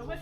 Ciao,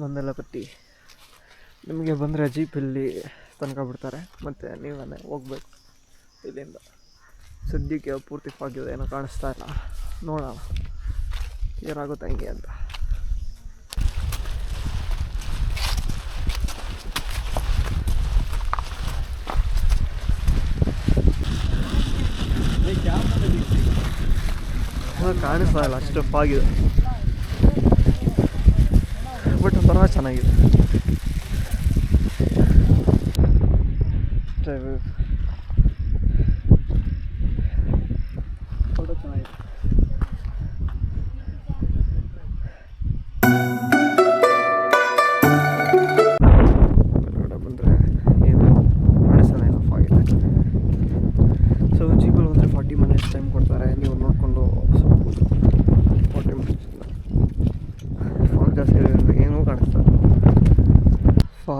ಮಂದಲಪಟ್ಟಿ ನಿಮಗೆ ಬಂದರೆ ಜೀಪಲ್ಲಿ ತನಕ ಬಿಡ್ತಾರೆ. ಮತ್ತು ನೀವೇ ಹೋಗ್ಬೇಕು ಇಲ್ಲಿಂದ. ಸದ್ಯಕ್ಕೆ ಪೂರ್ತಿ ಫಾಗಿದೆ ಏನೋ ಕಾಣಿಸ್ತಾ ಇಲ್ಲ. ನೋಡೋಣ. ಏನಾಗುತ್ತೆ ಹಂಗೆ ಅಂತ. ಕಾಣಿಸ್ತಾ ಇಲ್ಲ ಅಷ್ಟು ಫಾಗಿದೆ ಬಟ್ ಒಂಥರ ಚೆನ್ನಾಗಿದೆ.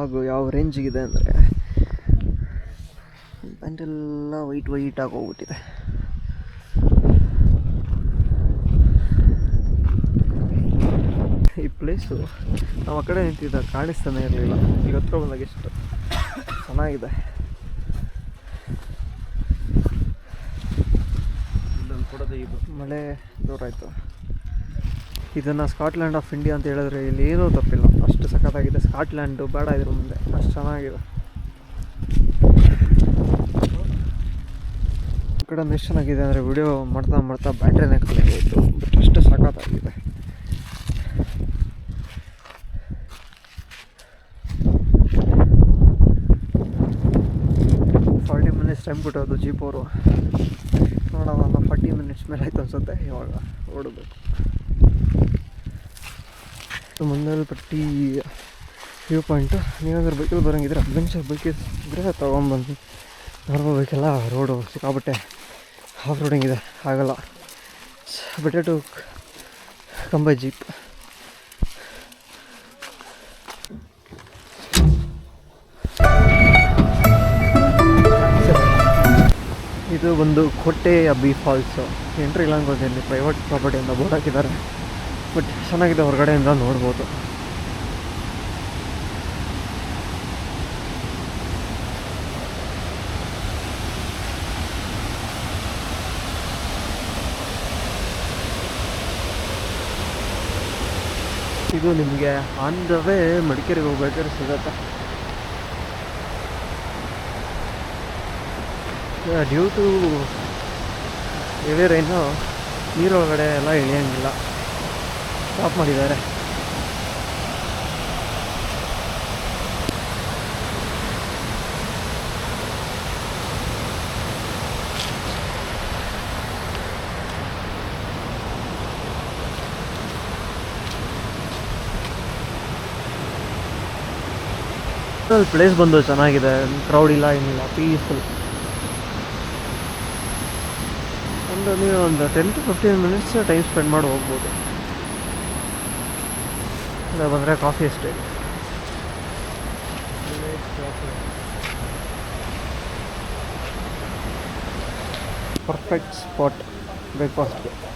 ಫಾಗು ಯಾವ ರೇಂಜಿಗಿದೆ ಅಂದರೆ ಪ್ಯಾಂಟೆಲ್ಲ ವೈಟ್ ವೈಟ್ ಆಗಿ ಹೋಗ್ಬಿಟ್ಟಿದೆ. ಈ ಪ್ಲೇಸು ನಾವು ಆ ಕಡೆ ನಿಂತಿದ್ದ ಕಾಣಿಸ್ತಾನೆ ಇರಲಿಲ್ಲ. ಈಗ ಹತ್ರ ಬಂದಾಗ ಎಷ್ಟು ಚೆನ್ನಾಗಿದೆ. ಇಲ್ಲೊಂದು ಕೊಡೋದೇ ಇದು. ಮಳೆ ದೂರಾಯಿತು ಇದನ್ನು ಸ್ಕಾಟ್ಲ್ಯಾಂಡ್ ಆಫ್ ಇಂಡಿಯಾ ಅಂತ ಹೇಳಿದ್ರೆ ಇಲ್ಲಿ ಏನೂ ತಪ್ಪಿಲ್ಲ. ಅಷ್ಟು ಸಖತ್ತಾಗಿದೆ. ಸ್ಕಾಟ್ಲ್ಯಾಂಡು ಬೇಡ ಇದ್ರ ಮುಂದೆ. ಅಷ್ಟು ಚೆನ್ನಾಗಿದೆ. ಈ ಕಡೆ ಎಷ್ಟು ಚೆನ್ನಾಗಿದೆ ಅಂದರೆ ವಿಡಿಯೋ ಮಾಡ್ತಾ ಮಾಡ್ತಾ ಬ್ಯಾಟ್ರಿನೇ ಆಯಿತು. ಬಟ್ ಅಷ್ಟು ಸಖತ್ತಾಗಿದೆ. ಫಾರ್ಟಿ ಮಿನಿಟ್ಸ್ ಟೈಮ್ ಕೊಟ್ಟೋದು ಜೀಪ್ ಅವರು ನೋಡೋಣ ಫಾರ್ಟಿ ಮಿನಿಟ್ಸ್ ಮೇಲೆ ಆಯ್ತು ಅನ್ಸುತ್ತೆ. ಇವಾಗ ಓಡಬೇಕು. ಮುಂದಲ್ಪಟ್ಟಿ ವ್ಯೂ ಪಾಯಿಂಟು. ನೀವೇನಾದ್ರೂ ಬೈಕಲ್ಲಿ ಬರೋಂಗಿದ್ರೆ ಅಡ್ವೆಂಚರ್ ಬೈಕ್ ಇದ್ದರೆ ತೊಗೊಂಬಂದು ನಾರ್ಮಲ್ ಬೈಕೆಲ್ಲ ರೋಡು ಸಿಕ್ಕಾಬಟ್ಟೆ ಆಫ್ ರೋಡಿಂಗ್ ಇದೆ ಆಗಲ್ಲ. Better to come by jeep. ಇದು ಒಂದು ಕೋಟೆ ಬಿ ಫಾಲ್ಸು. ಎಂಟ್ರಿ ಇಲ್ಲ ಅನ್ಕೊಂತೀನಿ ಪ್ರೈವೇಟ್ ಪ್ರಾಪರ್ಟಿ ಅಂತ ಬೋರ್ಡ್ ಹಾಕಿದ್ದಾರೆ. ಬಟ್ ಚೆನ್ನಾಗಿದೆ ಹೊರಗಡೆಯಿಂದ ನೋಡ್ಬೋದು. ಇದು ನಿಮಗೆ ಆನ್ ದ ವೇ ಮಡಿಕೇರಿಗೆ ಹೋಗ್ಬೇಕಾದ್ರೆ ಸಿಗತ್ತೆ. ಡ್ಯೂ ಟು ಹೆವಿ ರೈನು ನೀರೊಳಗಡೆ ಎಲ್ಲ ಇಳಿಯಂಗಿಲ್ಲ. ಸ್ಟಾಪ್ ಮಾಡಿದ್ದಾರೆ. ಪ್ಲೇಸ್ ಬಂದು ಚೆನ್ನಾಗಿದೆ. ಕ್ರೌಡ್ ಇಲ್ಲ, ಏನಿಲ್ಲ. ಪೀಸ್ಫುಲ್ ಒಂದು ನೀವು ಒಂದು ten to fifteen minutes time spend ಮಾಡಿ ಹೋಗ್ಬೋದು. ಇಲ್ಲ ಬಂದರೆ ಕಾಫಿ ಅಷ್ಟೇ ಪರ್ಫೆಕ್ಟ್ ಸ್ಪಾಟ್ ಬ್ರೇಕ್ಫಾಸ್ಟ್ಗೆ ಇಲ್ಲಿ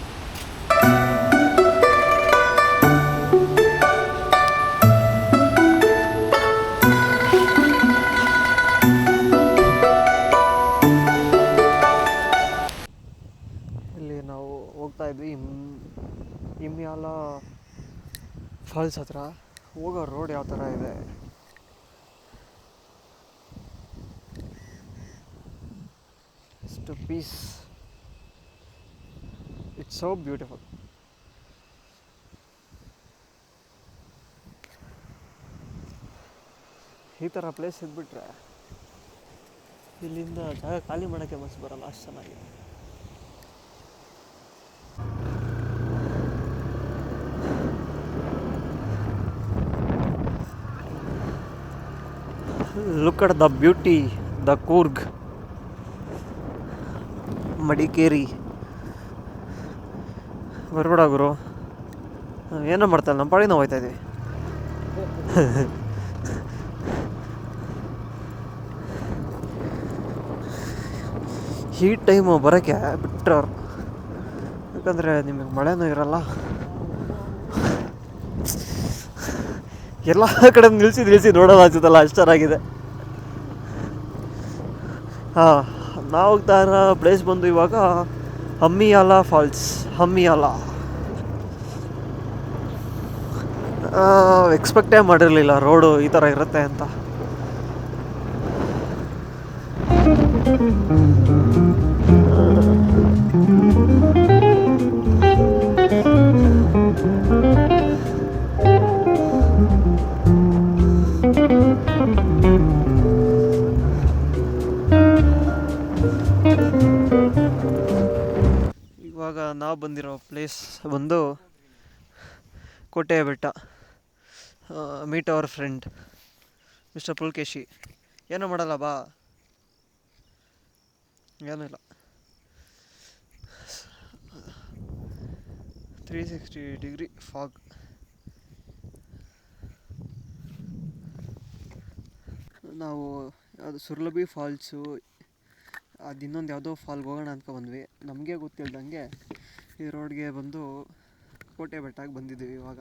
ಫಾಲ್ಸ್ ಹತ್ರ ಹೋಗೋ ರೋಡ್ ಯಾವ ಥರ ಇದೆ? ಎಷ್ಟು ಪೀಸ್ ಇಟ್ಸ್ ಸೋ ಬ್ಯೂಟಿಫುಲ್ ಈ ಥರ ಪ್ಲೇಸ್ ಇದ್ಬಿಟ್ರೆ ಇಲ್ಲಿಂದ ಜಾಗ ಖಾಲಿ ಮಾಡೋಕ್ಕೆ ಮನಸ್ಸು ಬರಲ್ಲ, ಅಷ್ಟು ಚೆನ್ನಾಗಿದೆ. Look at the beauty the Coorg Madikeri ಬರ್ಬೇಡ ಗುರು. ಏನೋ ಮಾಡ್ತಾ ಇಲ್ಲ ನಮ್ಮ ಪಾಡಿ ಹೋಯ್ತಾ ಇದೀವಿ. ಹೀಟ್ ಟೈಮು ಬರೋಕ್ಕೆ ಬಿಟ್ಟವ್ರು ಯಾಕಂದರೆ ನಿಮಗೆ ಮಳೆನೂ ಇರಲ್ಲ. ಎಲ್ಲ ಕಡೆ ನಿಲ್ಸಿ ನಿಲ್ಸಿ ನೋಡೋದು ಅನ್ಸುತ್ತಲ್ಲ, ಅಷ್ಟು ಚೆನ್ನಾಗಿದೆ. ಹಾಂ ನಾವು ಇರೋ ಪ್ಲೇಸ್ ಬಂದು ಇವಾಗ ಹಮ್ಮಿಯಾಲ ಫಾಲ್ಸ್, ಹಮ್ಮಿಯಾಲ. ಎಕ್ಸ್ಪೆಕ್ಟೇ ಮಾಡಿರಲಿಲ್ಲ ರೋಡು ಈ ಥರ ಇರುತ್ತೆ ಅಂತ. ಇವಾಗ ನಾವು ಬಂದಿರೋ ಪ್ಲೇಸ್ ಬಂದು ಕೋಟೆಯ ಬೆಟ್ಟ meet our friend mister Pulakeshi ಏನೂ ಮಾಡಲ್ಲ ಬಾ. ಏನೂ ಇಲ್ಲ. ತ್ರೀ ಸಿಕ್ಸ್ಟಿ ಡಿಗ್ರಿ ಫಾಗ್ ನಾವು ಅದು ಸುರ್ಲಭಿ ಫಾಲ್ಸು ಅದು ಇನ್ನೊಂದು ಯಾವುದೋ ಫಾಲ್ಗೆ ಹೋಗೋಣ ಅಂತ ಬಂದ್ವಿ. ನಮಗೆ ಗೊತ್ತಿಲ್ದಂಗೆ ಈ ರೋಡ್ಗೆ ಬಂದು ಕೋಟೆ ಬೆಟ್ಟಕ್ಕೆ ಬಂದಿದ್ದೀವಿ ಇವಾಗ.